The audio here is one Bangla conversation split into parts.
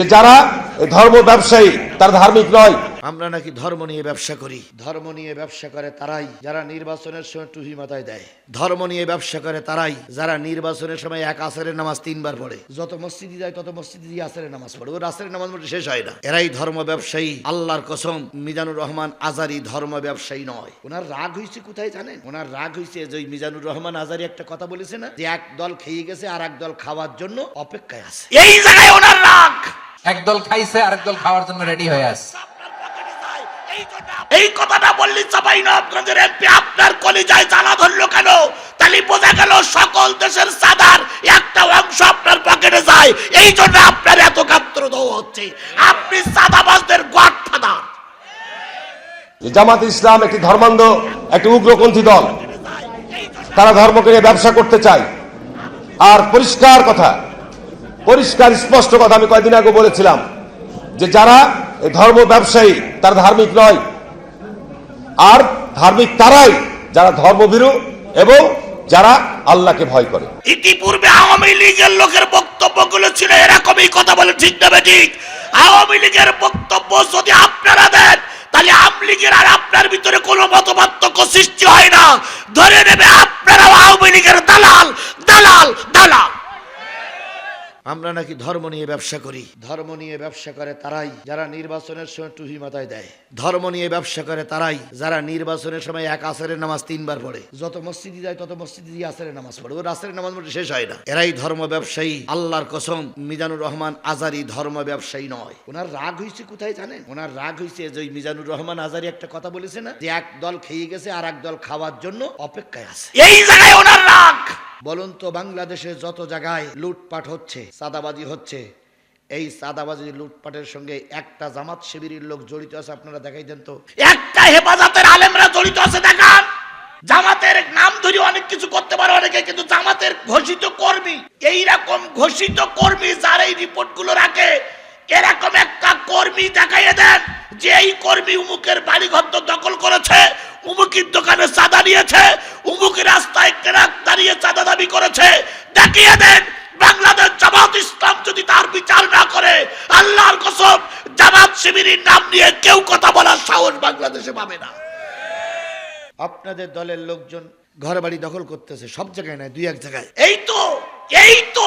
যারা ধর্ম ব্যবসায়ী, তারা ধার্মিক নয়। আমরা নাকি ধর্ম নিয়ে ব্যবসা করি। ধর্ম নিয়ে ব্যবসা করে তারাই যারা নির্বাচনের সময় টুহি মাথায় দেয়। ধর্ম নিয়ে ব্যবসা করে তারাই যারা নির্বাচনের সময় এক আসরের নামাজ তিনবার পড়ে। যত মসজিদে যায়, তত মসজিদে দিয়ে আসরের নামাজ পড়ে। ওর আসরের নামাজ মোটে শেষ হয় না। এরাই ধর্ম ব্যবসায়ী। আল্লাহর কসম, মিজানুর রহমান আজারি ধর্ম ব্যবসায়ী নয়। ওনার রাগ হয়েছে কোথায় জানেন? ওনার রাগ হয়েছে যে মিজানুর রহমান আজারি একটা কথা বলেছে না? যে এক দল খেয়ে গেছে আর এক দল খাওয়ার জন্য অপেক্ষায় আছে। এই জায়গায় ওনার রাগ! একদল খাইছে আরেক দল খাওয়ার জন্য রেডি হয়ে আছে। এই কথাটা বললি সবাই নবগঞ্জের এমপি আপনার কলিজায় জ্বালা ধরলো কেন? তাহলে বোঝা গেল সকল দেশের সাদার একটা অংশ আপনার পকেটে যায়। এই জন্য আপনার এত গাত্রদ হচ্ছে। আপনি সাদাবাজদের গডফাদার। যে জামাত ইসলাম একটি ধর্মান্ধ একটি উগ্রপন্থী দল। তারা ধর্মকে নিয়ে ব্যবসা করতে চায়। আর পরিষ্কার কথা পরিষ্কার, স্পষ্ট কথা আমি কয়েকদিন আগে বলেছিলাম যে যারা ধর্ম ব্যবসায়ী, তারা ধার্মিক নয়। আর ধার্মিক তারাই যারা ধর্মভীরু এবং যারা আল্লাহকে ভয় করে। ইতিপূর্বে আওয়ামী লীগের লোকের বক্তব্যগুলো ছিল এরকমই কথা বলে ঠিক না ঠিক? আওয়ামী লীগের বক্তব্য যদি আপনারা দেন, তাহলে আওয়ামী লীগের আর আপনার ভিতরে কোনো মতপার্থক্য সৃষ্টি হয় না। ধরে নেবে আপনারাও আওয়ামী লীগের দালাল দালাল দালাল। আমরা নাকি ধর্ম নিয়ে ব্যবসা করি। ধর্ম নিয়ে ব্যবসা করে তারাই, যারা নির্বাচনের সময় টুহি মাথায় দেয়। ধর্ম নিয়ে ব্যবসা করে তারাই, যারা নির্বাচনের সময় এক আসরের নামাজ তিনবার পড়ে। যত মসজিদে যায়, তত মসজিদে দিয়ে আসরের নামাজ পড়ে। ওর আসরের নামাজ মোটে শেষ হয় না। এরাই ধর্ম ব্যবসায়ী। আল্লাহর কসম, মিজানুর রহমান আজারি ধর্ম ব্যবসায়ী নয়। ওনার রাগ হয়েছে কোথায় জানেন? ওনার রাগ হয়েছে যে ওই মিজানুর রহমান আজারি একটা কথা বলেছে না? যে এক দল খেয়ে গেছে আর এক দল খাওয়ার জন্য অপেক্ষায় আছে। এই জায়গায় ওনার রাগ! বলুন তো বাংলাদেশে যত জায়গায় লুটপাট হচ্ছে, চাঁদাবাজি হচ্ছে, এই চাঁদাবাজি লুটপাটের সঙ্গে একটা জামাত শিবিরের লোক জড়িত আছে আপনারা দেখাই দেন তো? একটা হেফাজতের আলেমরা জড়িত আছে, দেখান! জামাতের নাম ধরে অনেক কিছু করতে পারে অনেকে, কিন্তু জামাতের ঘোষিত কর্মী এই রকম ঘোষিত কর্মী যার এই রিপোর্টগুলো রাখে, এরকম একটা কর্মী দেখাইয়ে দেন যে এই কর্মী উমুকের বাড়ি ঘর দখল করেছে উমুকির দোকানে চাঁদা নিয়েছে উমুকের রাস্তায় কেরাক দাঁড়িয়ে চাঁদা দাবি করেছে। দেখিয়ে দেন বাংলাদেশ জামাত ইসলাম যদি তার বিচার না করে আল্লাহর কসম জামাত শিবিরের নাম নিয়ে কেউ কথা বলার সাহস বাংলাদেশে পাবে না। আপনাদের দলের লোকজন ঘর বাড়ি দখল করতেছে সব জায়গায় নয় দুই এক জায়গায়। এই তো এই তো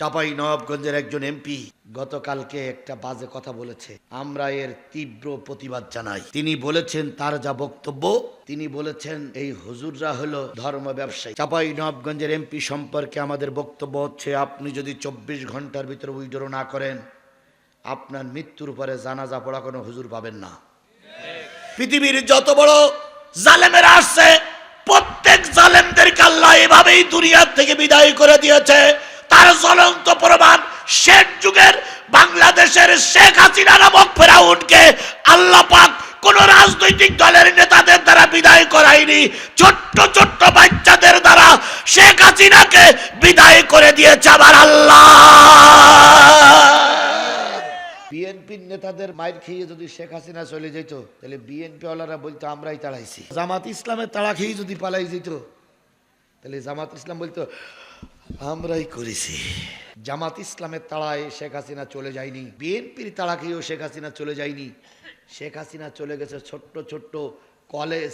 চাপাই নবাবগঞ্জের একজন এমপি গতকালকে একটা বাজে কথা বলেছে। আমরা এর তীব্র প্রতিবাদ জানাই। তিনি বলেছেন তার যা বক্তব্য, তিনি বলেছেন এই হুজুররা হলো ধর্ম ব্যবসায়ী। চাপাই নবাবগঞ্জের এমপি সম্পর্কে আমাদের বক্তব্য হচ্ছে, আপনি যদি চব্বিশ ঘণ্টার ভিতরে উইড্রো না করেন, আপনার মৃত্যুর পরে জানাজা পড়া কোনো হুজুর পাবেন না। পৃথিবীর যত বড় জালেমেরা আসছে এভাবেই দুনিয়ার থেকে বিদায় করে দিয়েছে। তার জ্বলন্ত প্রমাণ শেখ যুগের বাংলাদেশের শেখ হাসিনা নামক ফেরাউনকে আল্লাহ পাক কোন রাজনৈতিক দলের নেতাদের দ্বারা বিদায় করায়নি। ছোট্ট ছোট্ট বাচ্চাদের দ্বারা শেখ হাসিনাকে বিদায় করে দিয়েছে আবার আল্লাহ। বিএনপির নেতাদের মাইর খেয়ে যদি শেখ হাসিনা চলে যেত, তাহলে বিএনপি ওয়ালারা বলতো, আমরাই তাড়াইছি। জামাত ইসলামের তাড়া খেয়ে যদি পালাই যেত তাহলে জামাত ইসলাম বলতো, আমরাই করেছি। জামাত ইসলামের তাড়ায় শেখ হাসিনা চলে যায়নি। বিএনপির তাড়া খেয়েও শেখ হাসিনা চলে যায়নি। শেখ হাসিনা চলে গেছে ছোট্ট ছোট্ট কলেজ,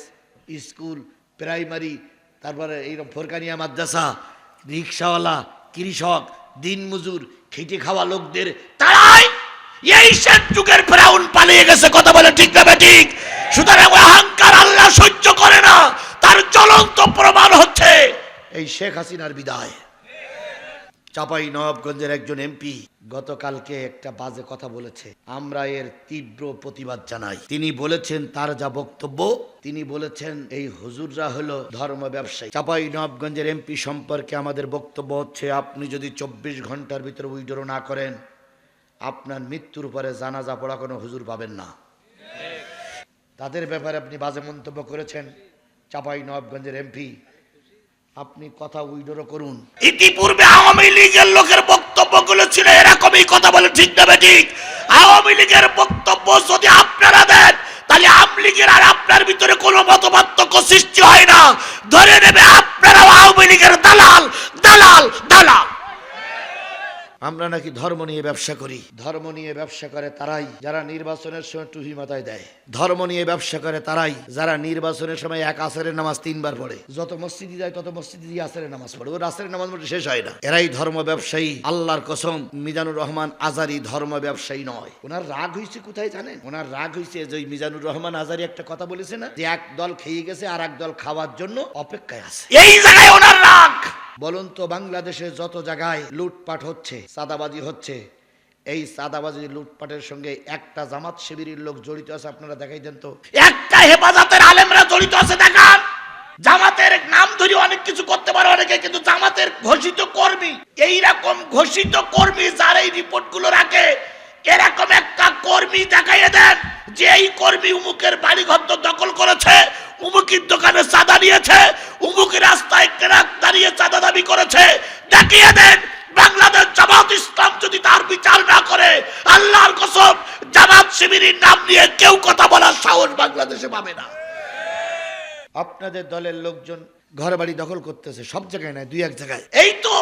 স্কুল, প্রাইমারি, তারপরে এইরকম ফোরকানিয়া মাদ্রাসা, রিক্সাওয়ালা, কৃষক, দিনমজুর, খেটে খাওয়া লোকদের তারাই এই শেখ যুগের ফেরাউন পালিয়ে গেছে। কথা বলে ঠিক না ঠিক? সুতরাং অহংকার আল্লাহ সহ্য করে না। তার জ্বলন্ত প্রমাণ হচ্ছে এই শেখ হাসিনার বিদায়। চাপাই নবাবগঞ্জের একজন এমপি গতকালকে একটা বাজে কথা বলেছে। আমরা এর তীব্র প্রতিবাদ জানাই। তিনি বলেছেন তার যা বক্তব্য, তিনি বলেছেন এই হুজুররা হলো ধর্ম ব্যবসায়ী। চাপাই নবাবগঞ্জের এমপি সম্পর্কে আমাদের বক্তব্য হচ্ছে, আপনি যদি চব্বিশ ঘণ্টার ভিতরে উইড্রো না করেন, আপনার মৃত্যুর পরে জানাজা পড়া কোনো হুজুর পাবেন না। তাদের ব্যাপারে আপনি বাজে মন্তব্য করেছেন। চাপাই নবাবগঞ্জের এমপি আপনি কথা উইড্র করুন। ইতিপূর্বে আওয়ামী লীগের লোকের বক্তব্যগুলো ছিল এরকমই কথা বলে ঠিক না ঠিক? আওয়ামী লীগের বক্তব্য যদি আপনারা দেন, তাহলে আওয়ামী লীগের আর আপনার ভিতরে কোনো মতপার্থক্য সৃষ্টি হয় না। ধরে নেবে আপনারা আওয়ামী লীগের দালাল দালাল দালাল। আমরা নাকি ধর্ম নিয়ে ব্যবসা করি। ধর্ম নিয়ে ব্যবসা করে তারাই, যারা নির্বাচনের সময় টুহি মাথায় দেয়। ধর্ম নিয়ে ব্যবসা করে তারাই, যারা নির্বাচনের সময় এক আসরের নামাজ তিনবার পড়ে। যত মসজিদে যায়, তত মসজিদে দিয়ে আসরের নামাজ পড়ে। ওর আসরের নামাজ পড়ে শেষ হয় না। এরাই ধর্ম ব্যবসায়ী। আল্লাহর কসম, মিজানুর রহমান আজারি ধর্ম ব্যবসায়ী নয়। ওনার রাগ হয়েছে কোথায় জানেন? ওনার রাগ হয়েছে যে মিজানুর রহমান আজারি একটা কথা বলেছে না? যে এক দল খেয়ে গেছে আর এক দল খাওয়ার জন্য অপেক্ষায় আছে। এই জায়গায় ওনার রাগ! বলুন তো বাংলাদেশে যত জায়গায় লুটপাট হচ্ছে, চাঁদাবাজি হচ্ছে, এই চাঁদাবাজি লুটপাটের সঙ্গে একটা জামাত শিবিরের লোক জড়িত আছে আপনারা দেখাই দেন তো? একটা হেফাজতের আলেমরা জড়িত আছে, দেখান! জামাতের নাম ধরে অনেক কিছু করতে পারে অনেকে, কিন্তু জামাতের ঘোষিত কর্মী এই রকম ঘোষিত কর্মী যার এই রিপোর্টগুলো রাখে, এরকম একটা কর্মী দেখাইয়ে দেন, যে এই কর্মী উমুকের বাড়ি ঘর দখল করেছে, উমুকির দোকানে চাঁদা নিয়েছে, উমুকের রাস্তায় কেরাক দাঁড়িয়ে চাঁদা দাবি করেছে দেখিয়ে দেন বাংলাদেশ জামাত ইসলাম যদি তার বিচার না করে আল্লাহর কসম জামাত শিবিরের নাম নিয়ে কেউ কথা বলার সাহস বাংলাদেশে পাবে না। আপনাদের দলের লোকজন ঘর বাড়ি দখল করতেছে সব জায়গায় নয় দুই এক জায়গায়। এই তো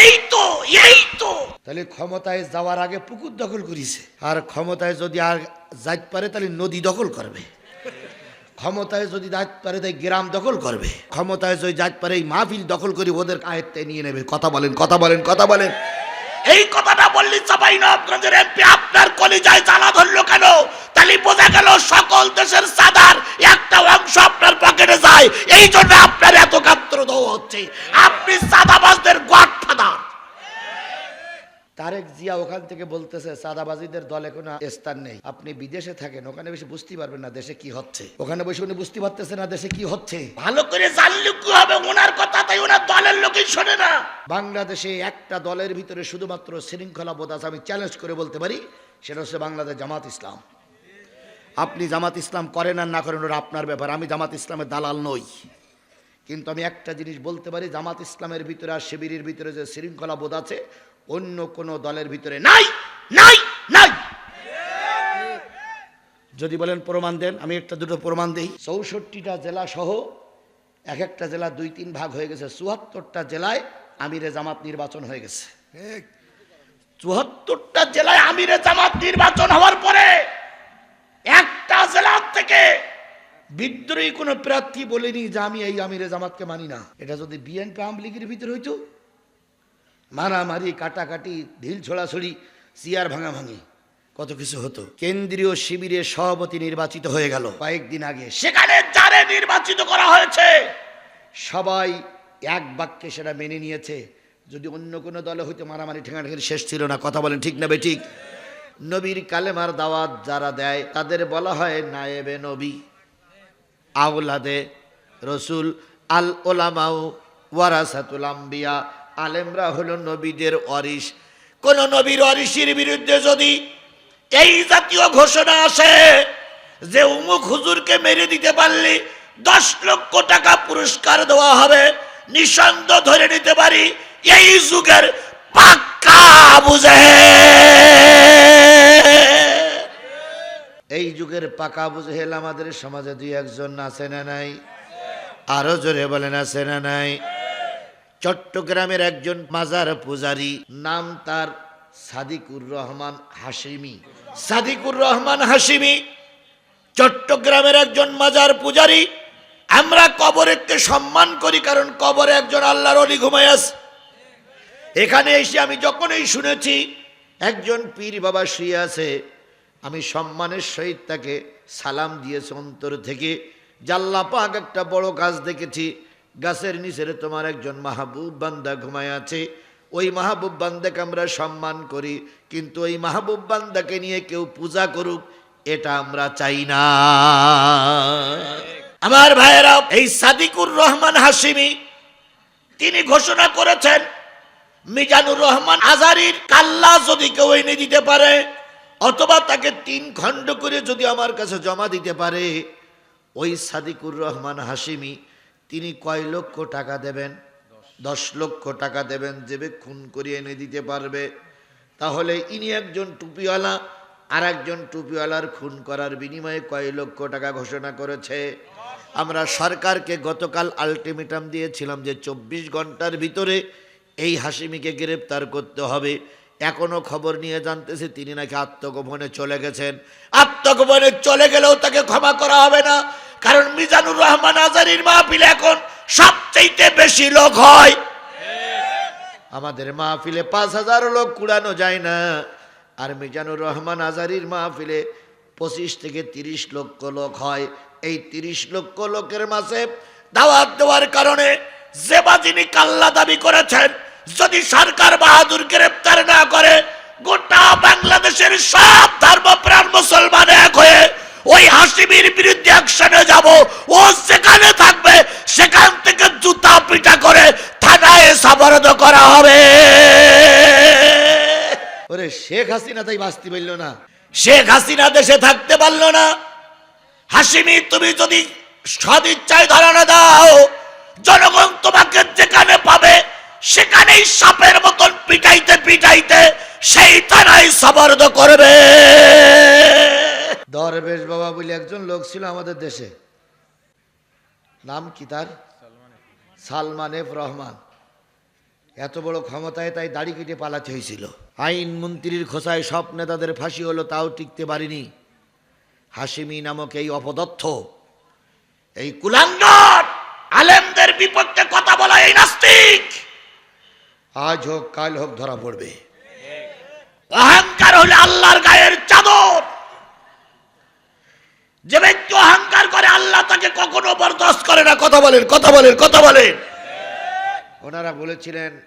এই তো এই তো। তাহলে ক্ষমতায় যাওয়ার আগে পুকুর দখল করিছে। আর ক্ষমতায় যদি আর যাইতে পারে তাহলে নদী দখল করবে। ক্ষমতায় যদি যাইতে পারে তাই গ্রাম দখল করবে। ক্ষমতায় যদি যাইতে পারে এই মাহফিল দখল করে, ওদের আয়ত্তে নিয়ে নেবে। কথা বলেন কথা বলেন কথা বলেন। এই কথাটা বললি সবাই নবগঞ্জের এমপি, আপনার কলিজায় জ্বালা ধরলো কেন? তাহলে বোঝা গেল সকল দেশের সাদার একটা অংশ আপনার পকেটে যায়। এই জন্য আপনার এত কাত্র হচ্ছে। আপনি সাদাবাজদের গডফাদার। তারেক জিয়া ওখান থেকে বলতেছে সাদাবাজিদের দলে কোনো স্থান নেই। আপনি বিদেশে থাকেন ওখানে বেশি বুঝতে পারবেন না দেশে কি হচ্ছে। ওখানে বসে উনি বুঝতে পারতেছে না দেশে কি হচ্ছে। ভালো করে জানলে কি হবে? ওনার কথা তাই ওনার দলের লোকই শোনে না। বাংলাদেশে একটা দলের ভিতরে শুধুমাত্র শৃঙ্খলা বোধ আছে আমি চ্যালেঞ্জ করে বলতে পারি সেটা হচ্ছে বাংলাদেশ জামাত ইসলাম। আপনি জামাত ইসলাম করেন আর না করেন ওটা আপনার ব্যাপার। আমি জামাত ইসলামের দালাল নই। কিন্তু আমি একটা জিনিস বলতে পারি জামাত ইসলামের ভিতরে আর শিবিরের ভিতরে যে শৃঙ্খলা বোধ আছে অন্য কোনো দলের ভিতরে নাই নাই নাই। যদি বলেন প্রমাণ দেন আমি একটা দুটো প্রমাণ দিই। চৌষট্টিটা জেলা সহ এক একটা জেলা দুই তিন ভাগ হয়ে গেছে চুয়াত্তরটা জেলায় আমিরে জামাত নির্বাচন হয়ে গেছে। চুয়াত্তরটা জেলায় আমিরে জামাত নির্বাচন হওয়ার পরে একটা জেলার থেকে বিদ্রোহী কোনো প্রার্থী বলেনি যে আমি এই আমিরে জামাতকে মানি না। এটা যদি বিএনপি আওয়ামী লীগের ভিতরে হইতো? মারামারি, কাটাকাটি, ঢিল ছোড়াছড়ি, চেয়ার ভাঙাভাঙি, কত কিছু হতো। কেন্দ্রীয় শিবিরে সভাপতি নির্বাচিত হয়ে গেল। কয়েকদিন আগে। সেখানে যারে নির্বাচিত করা হয়েছে, সবাই এক বাক্যে সেটা মেনে নিয়েছে। যদি অন্য কোনো দলে হইতে মারামারি ঠেঙাঠেঙি শেষ ছিল না। কথা বলেন ঠিক না বেঠিক? নবীর কালেমার দাওয়াত যারা দেয়, তাদের বলা হয় নায়েবে নবী। আউলাদে রসুল আল ওলামাউ ওয়ারাসাতুল আম্বিয়া। আলেমরা হলো নবীদের অরিস কোন নবীর অরিসির বিরুদ্ধে যদি এই জাতীয় ঘোষণা আসে যে উমুক হুজুরকে মেরে দিতে পারলে দশ লক্ষ টাকা পুরস্কার দেওয়া হবে নিঃসন্দ ধরে নিতে পারি, এই যুগের পাক্কা বুঝে এই যুগের পাকা বুঝেল আমাদের সমাজে দুই একজন আছে না নাই? আরও জোরে বলেন, আছে না নাই? চট্টগ্রামের একজন মাজার পূজারি, নাম তার সাদিকুর রহমান হাসিমি সাদিকুর রহমান হাসিমি চট্টগ্রামের একজন মাজার পূজারি। আমরা কবরেরকে সম্মান করি কারণ কবরে একজন আল্লাহর অলি ঘুমায় আছে। এখানে এসে আমি যখনই শুনেছি, একজন পীর বাবা শুয়ে আছে আমি সম্মানের সহিত তাকে সালাম দিয়েছি অন্তর থেকে। জাল্লা পাক একটা বড় গাছ দেখেছি। গাছের নিচের তোমার একজন মাহবুব বান্দা ঘুমায় আছে। ওই মাহবুব বান্দাকে আমরা সম্মান করি, কিন্তু ওই মাহবুব বান্দাকে নিয়ে কেউ পূজা করুক, এটা আমরা চাই না। আমার ভাইয়েরা, এই সাদিকুর রহমান হাসিমি তিনি ঘোষণা করেছেন, মিজানুর রহমান আজারির কাল্লা যদি কেউ এনে দিতে পারে অথবা তাকে তিন খণ্ড করে যদি আমার কাছে জমা দিতে পারে, ওই সাদিকুর রহমান হাসিমি তিনি কয় লক্ষ টাকা দেবেন? দশ লক্ষ টাকা দেবেন যেবে খুন করিয়ে এনে দিতে পারবে। তাহলে ইনি একজন টুপিওয়ালা আর একজন টুপিওয়ালার খুন করার বিনিময়ে কয় লক্ষ টাকা ঘোষণা করেছে? আমরা সরকারকে গতকাল আলটিমেটাম দিয়েছিলাম যে চব্বিশ ঘণ্টার ভিতরে এই হাসিমিকে গ্রেপ্তার করতে হবে। এখনও খবর নিয়ে জানতেছি, তিনি নাকি আত্মগোপনে চলে গেছেন। আত্মগোপনে চলে গেলেও তাকে ক্ষমা করা হবে না, কারণ মিজানুর রহমান আজারির মাহফিলে এখন সবচেয়ে বেশি লোক হয়। আমাদের মাহফিলে পাঁচ হাজার লোক কুড়ানো যায় না, আর মিজানুর রহমান আজারির মাহফিলে পঁচিশ থেকে তিরিশ লক্ষ লোক হয়। এই তিরিশ লক্ষ লোকের মাঝে দাওয়াত দেওয়ার কারণে জেবা যিনি কাল্লা দাবি করেছেন যদি সরকার বাহাদুর গ্রেপ্তার না করে গোটা বাংলাদেশের সব ধর্মপ্রাণ মুসলমান এক হয়ে ওই হাসিমির বিরুদ্ধে অ্যাকশনে যাব। ও যেখানে থাকবে সেখান থেকে জুতা পিটা করে থানায় সাবরদ করা হবে। ওরে শেখ হাসিনা তাই বাঁচতে পারল না। শেখ হাসিনা দেশে থাকতে পারল না। হাসিমি তুমি যদি সদিচ্ছায় ধারণা দাও জনগণ তোমাকে যেখানে পাবে সেখানেই সাপের মতন পিটাইতে পিটাইতে সেই থানায় সাবরদ করবে। দরবেশ বাবা বলে একজন লোক ছিল আমাদের দেশে। নাম কি তার? সালমান এফ রহমান। এত বড় ক্ষমতায় তাই দাড়ি কেটে পালাতে হয়েছিল। আইন মন্ত্রীর খোসায় সব নেতাদের ফাঁসি হলো, তাও টিকতে পারিনি। হাসিমি নামক এই অপদত্থ এই কুলাঙ্গার, আলেমদের বিপক্ষে কথা বলা এই নাস্তিক। আজ হোক কাল হোক ধরা পড়বে। অহংকার হলে আল্লাহর গায়ের চাদর। যে ব্যক্তি অহংকার করে আল্লাহ তাকে কখনো বরদাস্ত করে না। কথা বলেন কথা বলেন কথা বলেন। ওনারা বলেছিলেন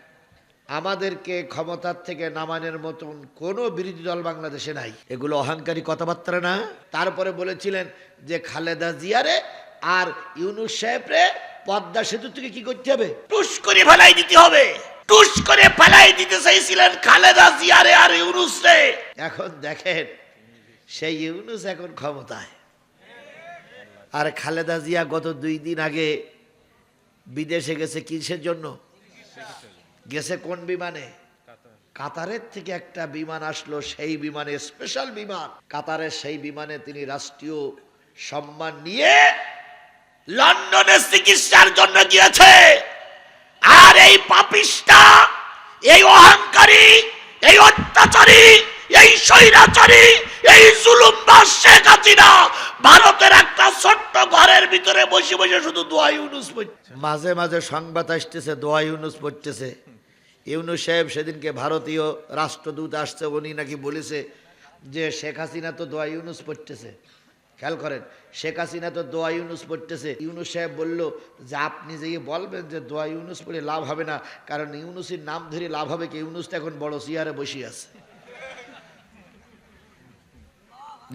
আমাদেরকে ক্ষমতার থেকে নামানোর মতন কোনো বিরোধী দল বাংলাদেশে নাই। এগুলো অহংকারী কথাবার্তা না। তারপরে বলেছিলেন যে খালেদা জিয়ারে আর ইউনুস সাহেবরে পদ্মা সেতু থেকে কি করতে হবে? টুস করে ফেলাই দিতে হবে। করে ফেলাই দিতে চাইছিলেন খালেদা জিয়ারে আর ইউনুস এখন দেখেন, সেই ইউনুস এখন ক্ষমতায়। আর খালেদা জিয়া গত দুই দিন আগে বিদেশে গেছে কিসের জন্য? গেছে কোন বিমানে? কাতারের থেকে একটা বিমান আসলো, সেই বিমানে স্পেশাল বিমান। কাতারের সেই বিমানে তিনি রাষ্ট্রীয় সম্মান নিয়ে লন্ডনে চিকিৎসার জন্য গিয়েছে। আর এই পাপিষ্টা, এই অহংকারী, এই অত্যাচারী, এই স্বৈরাচারী, এই জুলুমবাস শেখ হাসিনা ভারতের একটা ছোট্ট ঘরের ভিতরে বসে বসে শুধু দোয়া ইউনুস পড়ছে। মাঝে মাঝে সংবাদ আসতেছে, দোয়া ইউনুস পড়তেছে। ইউনুস সাহেব সেদিনকে ভারতীয় রাষ্ট্রদূত আসছে, উনি নাকি বলেছে যে শেখ হাসিনা তো দোয়া ইউনুস পড়তেছে। খেয়াল করেন, শেখ হাসিনা তো দোয়া ইউনুস পড়তেছে। ইউনুস সাহেব বলল যে, আপনি যে বলবেন যে, দোয়া ইউনুস পড়ে লাভ হবে না, কারণ ইউনুসের নাম ধরে লাভ হবে কি? ইউনুস এখন বড় চেয়ারে বসে আছে।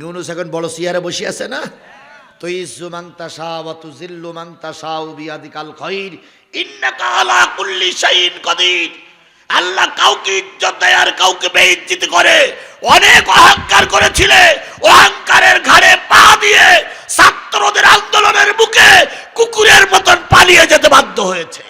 ইউনুস এখন বড় চেয়ারে বসে আছে না? করেছিলে, অহংকারের ঘাড়ে দিয়ে ছাত্রদের আন্দোলনের বুকে কুকুরের মতন পালিয়ে যেতে বাধ্য হয়েছে।